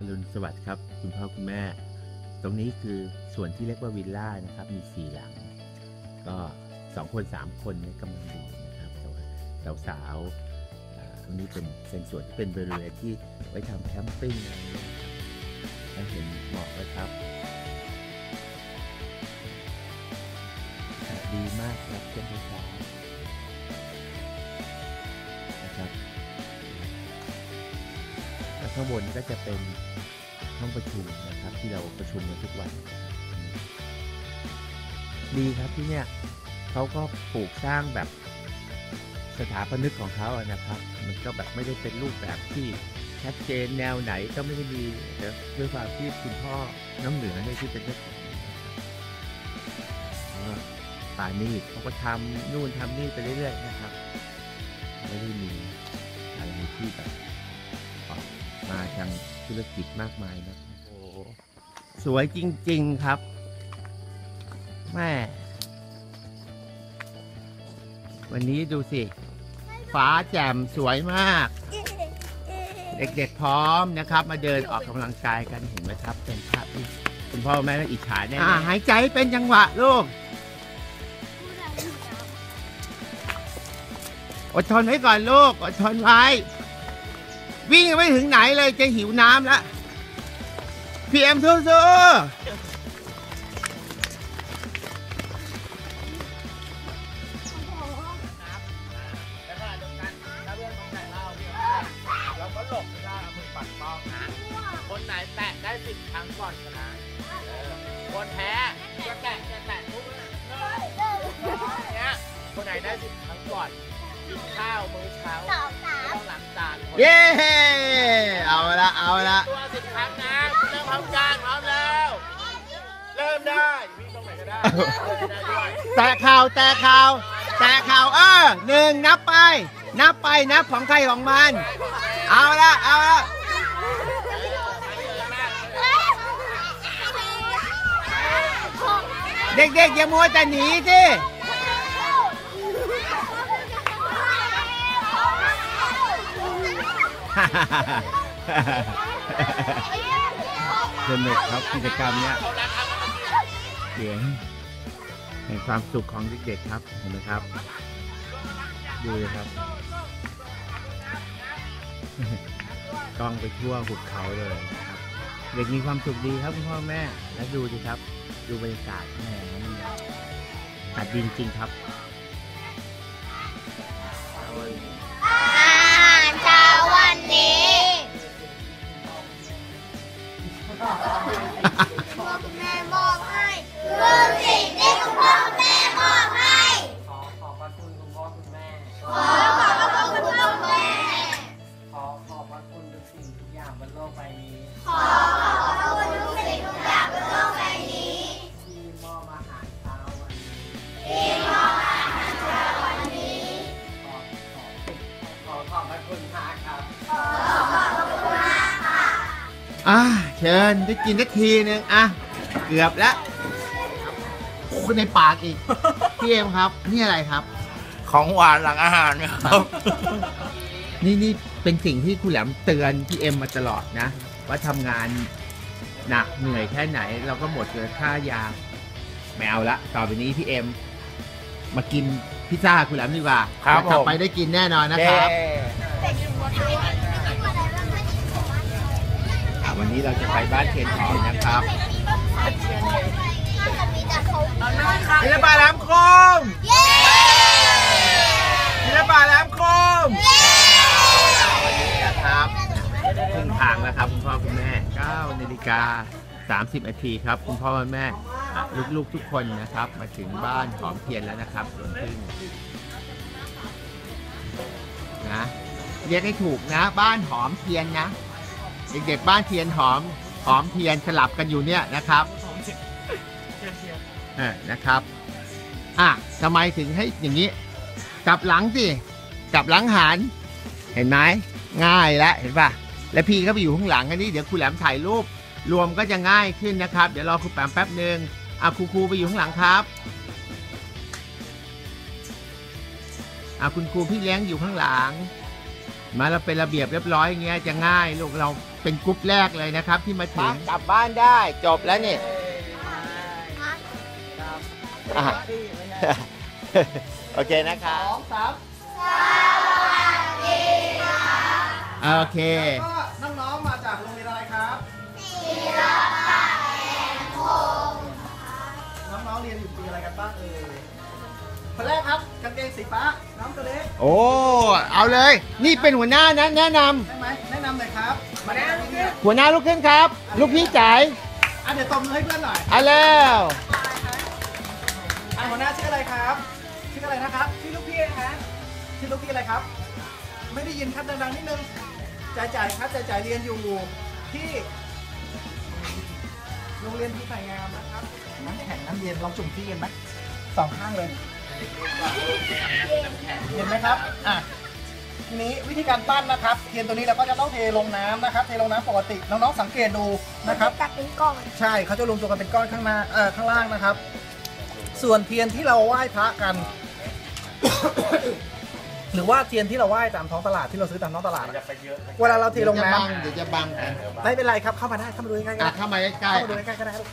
อรุณสวัสดิ์ครับ คุณพ่อคุณแม่ ตรงนี้คือส่วนที่เรียกว่าวิลล่านะครับ มีสี่หลัง ก็สองคนสามคนเนี่ยกำลังดูนะครับแต่ว่าสาวๆอ่าตรงนี้เป็นเป็นส่วนที่เป็นบริเวณที่ไว้ทำแคมปิ้งอะไรอย่าเงี้ยครับให้เห็นเหมาะนะครับดีมากครับช่วงเช้าๆนะครับ ข้างบนก็จะเป็นห้องประชุมนะครับที่เราประชุมกันทุกวัน ดีครับที่เนี่ยเขาก็ปลูกสร้างแบบสถาปนิกของเขาอะนะครับ มันก็แบบไม่ได้เป็นรูปแบบที่ชัดเจนแนวไหนก็ไม่ได้มีแต่ด้วยความที่คุณพ่อน้องเหนือเนี่ยที่เป็นเจ้าของป่านี่เขาก็ทำนู่นทำนี่ไปเรื่อยๆนะครับ ไม่ได้มีอะไรที่แบบ มาทางธุรกิจมากมายนะโอ้โหสวยจริง ๆครับแม่วันนี้ดูสิ ฟ้าแจ่มสวยมาก เด็กๆพร้อมนะครับ มาเดินออกกำลังกายกันเห็นไหมครับ เป็นภาพที่คุณพ่อคุณแม่ก็อิจฉาแน่ๆหายใจเป็นจังหวะลูกอดทนไว้ก่อนลูกอดทนไว้ วิ่งยังไม่ถึงไหนเลยจะหิวน้ำแล้วพีเอ็มสู้ๆแล้วขณะเดียวกันถ้าเพื่อนของแต่เราก็หลบไม่ได้เอามือปัดป้องนะ คนไหนแตะได้สิบครั้งก่อนชนะเออคนแพ้จะแตะจะแตะทุกเนี้ยคนไหนได้สิบครั้งก่อน กินข้าวมื้อเช้าไม่ต้องหลังจานคนเย้เอาละเอาละตัวสิบครั้งนะคุณเริ่มพร้อมกันพร้อมแล้ว เริ่มได้วิ่งตรงไหนก็ได้เริ่มได้ด้วยแตะข่าวแตะข่าวแตะข่าวเออหนึ่งนับไป นับไปนับของใครของมัน เอาละเอาละเด็กๆอย่ามัวแต่หนีสิ สนุกครับกิจกรรมเนี้ยเสียงแห่งความสุขของเด็กๆครับเห็นไหมครับ ดูครับกล้องไปทั่วหุบเขาเลยครับ เด็กมีความสุขดีครับคุณพ่อแม่ แล้วดูดิครับ ดูบรรยากาศแหมมันอากาศดีจริงครับ อะเชิญได้กินสักทีนึงอะเกือบแล้วโอ้ในปากอีก พี่เอ็มครับ นี่อะไรครับ ของหวานหลังอาหารครับ นี่นี่เป็นสิ่งที่คุณแหลมเตือนพี่เอ็มมาตลอดนะ ว่าทำงานหนักเหนื่อยแค่ไหน เราก็หมดเลยค่ายาไม่เอาละต่อไปนี้พี่เอ็มมากินพิซซ่าคุณแหลมดีกว่าครับแล้วกลับผมไปได้กินแน่นอนนะครับ เย้อะวั นนี้เราจะไปบ้านเทียนทองนะครับศิลปะแหลมคมเย้ศิลปะแหลมคมวันนี้นะครับครึ่งทางแล้วครับคุณพ่อคุณแม่9นาฬิกา30นาทีครับ คุณพ่อคุณแม่อะลูกๆทุกคนนะครับ มาถึงบ้านหอมเทียนแล้วนะครับสวนพึ่งนะเรียกให้ถูกนะ บ้านหอมเทียนนะ เด็กๆบ้านเทียนหอมหอมเทียนสลับกันอยู่เนี่ยนะครับเออนะครับอะทำไมถึงให้อย่างนี้ กลับหลังสิกลับหลังหันเห็นไหมง่ายแล้วเห็นป่ะแล้วพี่ก็ไปอยู่ข้างหลังอันนี้เดี๋ยวครูแหลมถ่ายรูปรวมก็จะง่ายขึ้นนะครับ เดี๋ยวรอครูแปมแป๊บหนึ่งอะครูครูไปอยู่ข้างหลังครับอะคุณครูพี่เลี้ยงอยู่ข้างหลัง มาเราเป็นระเบียบเรียบร้อยอย่างเงี้ยจะง่ายลูกเรา เป็นกรุ๊ปแรกเลยนะครับ ที่มาถึมางกลับบ้านได้จบแล้วนี่อะ โอเคนะคสรับองสามโอเค ก็น้องๆมาจากโรงเรียนอะไรครับน้องๆเรียนอยู่ปีอะไรกันบ้างเอ่ยคนแรกครับกางเกงสีฟ้าน้องตัวเล็กโอ้ เอาเลย นี่เป็นหัวหน้านะแนะนำได้ไหมแนะนำหน่อยครับ มาแนะนำเนี่ยหัวหน้าลุกขึ้นครับ ลูกพี่จ๋ายอะเดี๋ยวตบมือให้เพื่อนหน่อยเอาแล้วอะหัวหน้าชื่ออะไรครับ ชื่ออะไรนะครับ ชื่อลูกพี่นะชื่อลูกพี่อะไรครับ ไม่ได้ยินครับดังๆนิดนึงจ่ายจ่ายครับจ่ายจ่ายเรียนอยู่ที่โรงเรียนที่ไผ่งามนะครับน้ำแข็งน้ำเย็นลองจุ่มที่เย็นไหมสองข้างเลยเห็นไหมครับอะ ทีนี้วิธีการปั้นนะครับ เทียนตัวนี้เราก็จะต้องเทลงน้ำนะครับ เทลงน้ำปกติน้องๆสังเกตดูนะครับ กัดเป็นก้อน ใช่เขาจะรวมตัวกันเป็นก้อนข้างหน้าเอ่อข้างล่างนะครับ ส่วนเทียนที่เราไหว้พระกัน หรือว่าเทียนที่เราไหว้ตามท้องตลาดที่เราซื้อตามท้องตลาดอะเวลาเราเทลงน้เดี๋ยวจะบังกันำไม่เป็นไรครับเข้ามาได้เข้ามาดูใกล้ๆก็อะได้เข้ามาใกล้เข้ามาดูใกล้ๆก็ได้ลูก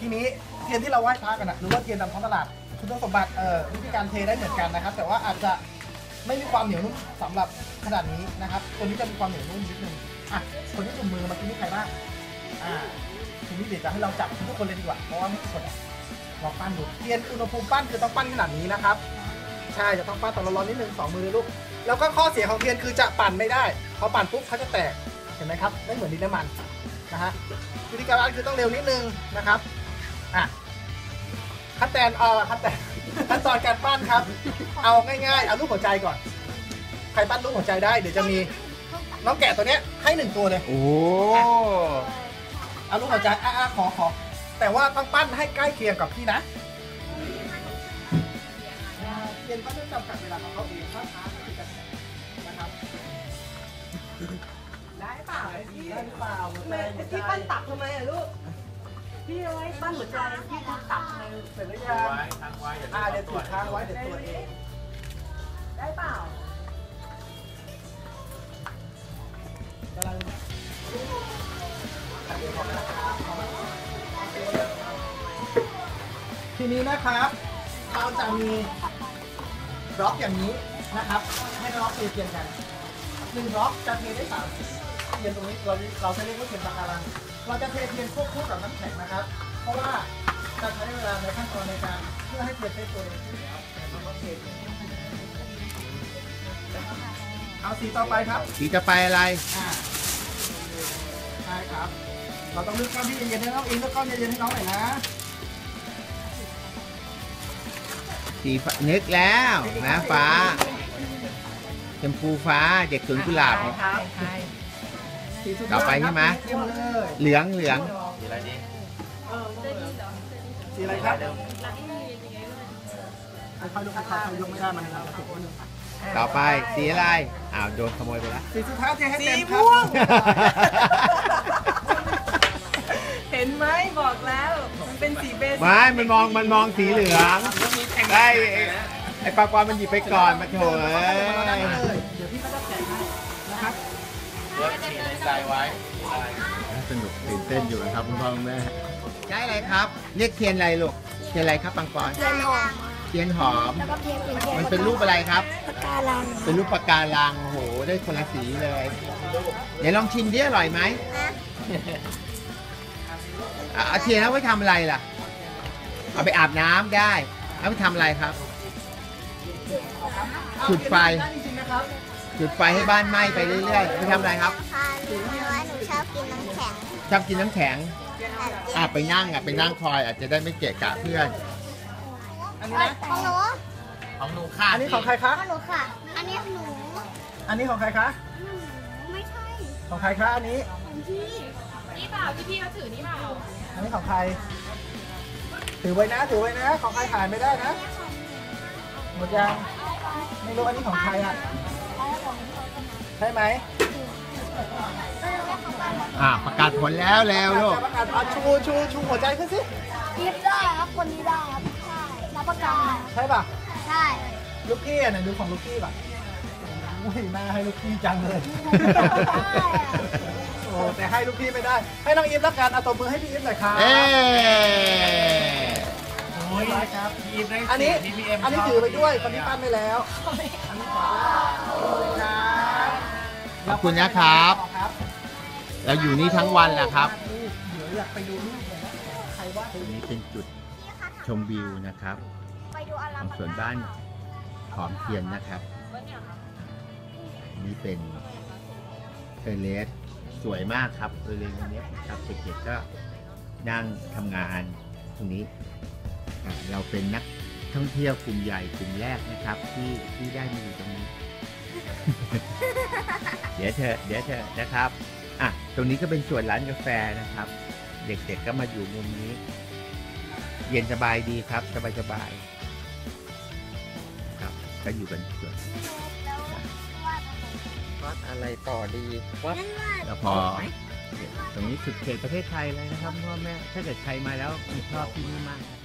ทีนี้เทียนที่เราไหว้พระกันอะหรือว่าเทียนตามท้องตลาดคุณสมบัติเอ่อวิธีการเทได้เหมือนกันนะครับ แต่ว่าอาจจะ ไม่มีความเหนียวนุ่มสำหรับขนาดนี้นะครับตัวนี้จะมีความเหนียวนุ่มนิดนึงอะคนที่จุ่มมือเมื่อกี้นี่ใครบ้างอ่าทีนี้เดี๋ยวจะให้เราจับทุกคนเลยดีกว่าเพราะว่าไม่กี่คนอะลองปั้นดูเทียนอุณหภูมิปั้นคือต้องปั้นขนาดนี้นะครับใช่จะต้องปั้นตอนร้อนๆนิดนึงสองมือเลยลูกแล้วก็ข้อเสียของเทียนคือจะปั่นไม่ได้พอปั่นปุ๊บเขาจะแตกเห็นไหมครับไม่เหมือนดินน้ำมันนะฮะวิธีการปั้นคือต้องเร็วนิดนึงนะครับอะขั้นตอนเอ่อขั้นตอนขั้นตอนการปั้นครับ เอาง่ายๆ เอาลูกหัวใจก่อน ใครปั้นลูกหัวใจได้ เดี๋ยวจะมีน้องแกะตัวเนี้ยให้หนึ่งตัวเลยๆโอ้ เอาลูกหัวใจอะอะขอขอ แต่ว่าต้องปั้นให้ใกล้เคียงกับพี่นะเรียนก็จะจำกัดเวลาของเขาเองถ้าช้าก็คือจะแข่งนะครับ ได้เปล่าพี่ได้หรือเปล่าหัวใจหัวใจพี่ปั้นตับทำไมอะลูก พี่เอาไว้ปั้นหัวใจพี่ปั้นตับทำไมเสร็จหรือยังอ่าเดี๋ยวถูกค้างไว้เดี๋ยวตัวจเอง ได้เปล่ากำลังทีนี้นะครับ เราจะมีบล็อกอย่างนี้นะครับ ให้น้องเทเทียนกันหนึ่งบล็อกจะเทได้สามเทียนตรงนี้เราเราจะเรียกว่าเทียนปะการัง เราจะเทเทียนควบคู่กับน้ำแข็งนะครับ เพราะว่าจะใช้เวลาในขั้นตอนในการเพื่อให้เทียนเทตัวเองขึ้นแล้วเราก็เทเทียน เอาสีต่อไปครับสีจะไปอะไรอ่าใช่ครับ เราต้องเลือกก้อนที่เย็นๆให้น้องอิงเลือกก้อนเย็นๆให้น้องหน่อยนะสีฟ้านึกแล้วนะฟ้าชมพูฟ้าเด็กสวนกุหลาบครับใช่สีสุดยต่อไปใช่ไหมเตรียมเลยเหลืองเหลืองมีอะไรดีสีอะไรครับค่อยๆดูค่อยๆยกไม่ได้มันนะครับ ต่อไปสีอะไร อ้าวโดนขโมยไปแล้ว สีสุดท้ายเทให้สีเต็มครับม่วงเห็นไหมบอกแล้ว มันเป็นสีเบสิกไม่มันมอง มันมองสีเหลืองได้ไอ้ไอ้ปลากวานมันหยิบไปก่อนมาโถเอ้มาได้ยเลยเดี๋ยวพี่ก็จะแจกให้นะครับเลือกฉีดในใจไว้ สนุกตื่นเต้นอยู่นะครับคุณพ่อคุณแม่ ใช้อะไรครับ เรียกเทียนอะไรลูก เทียนอะไรครับปังปอน เทียนหอม เทียนหอม แล้วก็เทียนเป็นเทียนมันเป็นรูปอะไรครับปะ การังเป็นรูปปะการังโอ้โหได้คนละสีเลย เดี๋ยวลองชิมดิอร่อยไหมนะอะเอาเทียนเอาไว้ทำอะไรล่ะ เอาไปอาบน้ำได้ เอาไปทำอะไรครับ จุดไฟได้จริงๆนะครับจุดไฟให้บ้านไหม้ไปเรื่อยๆไปทำอะไรครับค่ะหนูว่าหนูชอบกินน้ำแข็งชอบกินน้ำแข็ง แบบอะไปนั่งอะไปนั่งคอยอาจจะได้ไม่เกะกะเพื่อนอันนี้นะของหนู ของหนูค่ะอันนี้ของใครคะ ของหนูค่ะ อันนี้ของหนู อันนี้ของใครคะหนูไม่ใช่ ของใครคะอันนี้ ของพี่ นี่เปล่าที่พี่เขาถือนี่เปล่า อันนี้ของใคร ถือไว้นะ ถือไว้นะ ของใครถ่ายไม่ได้นะ หมดยัง ไม่รู้อันนี้ของใครอะ ใช่ไหมอะประกาศผลแล้วแล้วลูกประกาศอะชูชูชูหัวใจขึ้นสิยิบได้ครับคนนี้ได้ครับใช่รับประกันใช่ป่ะ ใช่ ลูกกี้อะไหนดูของลูกกี้ป่ะอุ้ยน่าให้ลูกพี่จังเลย โอ้แต่ให้ลูกพี่ไม่ได้ ให้น้องอีฟแล้วกันเอาตบมือให้พี่อีฟหน่อยครับ เอ๊โอ้ยได้ครับพีมได้อันนี้สิ่งที่พี่เอ็มอันนี้ชบถือไปด้วยคนนี้ปั้นไปแล้วอันนี้ขอครับขอบคุณนะครับครับ เราอยู่นี่ทั้งวันแหละครับ เดี๋ยวอยากไปดูรูปเลยนะใครว่าตรงนี้เป็นจุดชมวิวนะครับ สวนบ้านหอมเทียนนะครับ นี่เป็นเทเลสสวยมากครับบริเวณตรงนี้ครับเด็กๆก็นั่งทำงานตรงนี้อะเราเป็นนักท่องเที่ยวกลุ่มใหญ่กลุ่มแรกนะครับ ที่ที่ได้มาอยู่ตรงนี้ เดี๋ยวเถอะเดี๋ยวเถอะนะครับอะตรงนี้ก็เป็นส่วนร้านกาแฟนะครับ เด็กๆก็มาอยู่มุมนี้ เย็นสบายดีครับสบายสบายๆครับ ก็อยู่กันส่วนวัดอะไรต่อดีวัดแล้วพอตรงนี้สุดเขตประเทศไทยเลยนะครับพ่อแม่ถ้าเกิดใครมาแล้วชอบที่นี่มากครับ